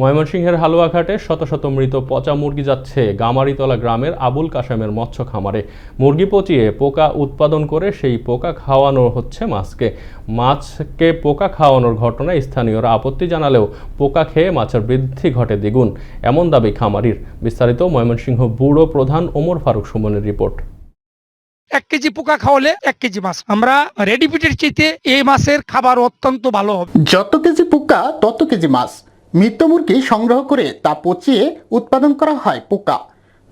ময়মনসিংহের হালুয়াঘাটে শত শত মৃত পচা মুরগি যাচ্ছে গামারিতলা গ্রামের আবুল কাশেমের মৎস্য খামারে। মুরগি পচিয়ে পোকা উৎপাদন করে সেই পোকা খাওয়ানো হচ্ছে মাছকে। মাছকে পোকা খাওয়ানোর ঘটনায় স্থানীয়রা আপত্তি জানালেও পোকা খেয়ে মাছের বৃদ্ধি ঘটে দ্বিগুণ এমন দাবি খামারির। বিস্তারিত ময়মনসিংহ ব্যুরো প্রধান ওমর ফারুক সুমনের রিপোর্ট। এক কেজি পোকা খাওয়ালে এক কেজি মাছ। আমরা রেডি পিটের চাইতে এই মাছের খাবার অত্যন্ত ভালো হবে। যত কেজি পোকা তত কেজি মাছ। মৃত মুরগি সংগ্রহ করে তা পচিয়ে উৎপাদন করা হয় পোকা।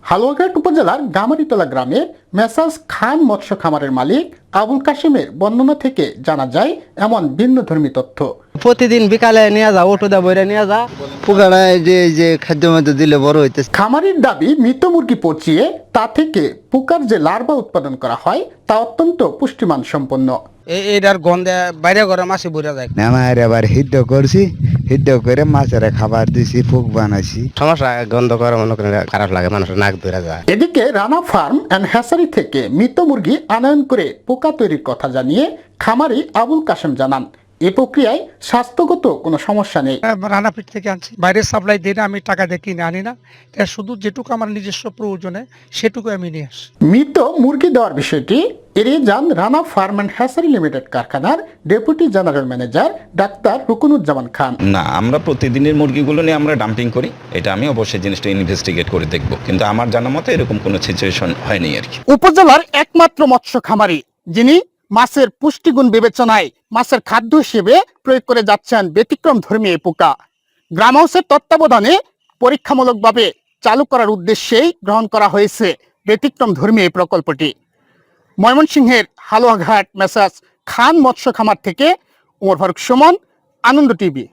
হালুয়াঘাট উপজেলার গামারিতলা গ্রামে মেসাজ খান মৎস্য খামারের মালিক আবুল কাশিমের বর্ণনা থেকে জানা যায় এমন ভিন্ন ধর্মী তথ্য। প্রতিদিন বিকালে নিয়ে যা অটো দা বইরে নিয়ে যা এই যে যে খাদ্য মধ্যে দিলে বড় হইতেছে। খামারির দাবি মৃত মুরগি পচিয়ে তা থেকে পোকার যে লার্ভা উৎপাদন করা হয় তা অত্যন্ত পুষ্টিমান সম্পন্ন এটার গন্ধে বাইরে ঘরে মাছে বইরা যায়। আমার এবার হিদ্ধ করছি হিদ্ধ করে মাছের খাবার দিছি ফুক বানাইছি। সমস্যা গন্ধ করে মনে করেন খারাপ লাগে মানুষের নাক ধরে যায়। এদিকে রানা ফার্ম অ্যান্ড হ্যাসারি থেকে মৃত মুরগি আনয়ন করে পোকা তৈরির কথা জানিয়ে খামারি আবুল কাশেম জানান এ প্রক্রিয়ায় স্বাস্থ্যগত কোনো সমস্যা নেই। রানাপিট থেকে আনছি। বাইরে সাপ্লাই দিয়ে আমি টাকা দিয়ে কিনে আনি না। শুধু যেটুকু আমার নিজস্ব প্রয়োজনে সেটুকু আমি নিয়ে আসি। মৃত মুরগি দেওয়ার বিষয়টি এড়িয়ে যান Rana farm and hatchery limited কারখানার deputy general manager doctor Rukunuzzaman Khan. না আমরা প্রতিদিনের মুরগিগুলো নিয়ে আমরা ডাম্পিং করি। এটা আমি অবশ্যই জিনিসটা ইনভেস্টিগেট করে দেখব। কিন্তু আমার জানা মতে এরকম কোনো সিচুয়েশন হয়নি আর কি। উপজেলার একমাত্র মৎস্য খামারি যিনি মাছের পুষ্টিগুণ বিবেচনায় মাছের খাদ্য হিসেবে প্রয়োগ করে যাচ্ছেন ব্যতিক্রম ধর্মী এই পোকা। গ্রাম হাউসের তত্ত্বাবধানে পরীক্ষামূলকভাবে চালু করার উদ্দেশ্যেই গ্রহণ করা হয়েছে ব্যতিক্রম ধর্মী এই প্রকল্পটি। ময়মনসিংহের হালুয়াঘাট মেসাজ খান মৎস্য খামার থেকে উমর ফারুক সুমন আনন্দ টিভি।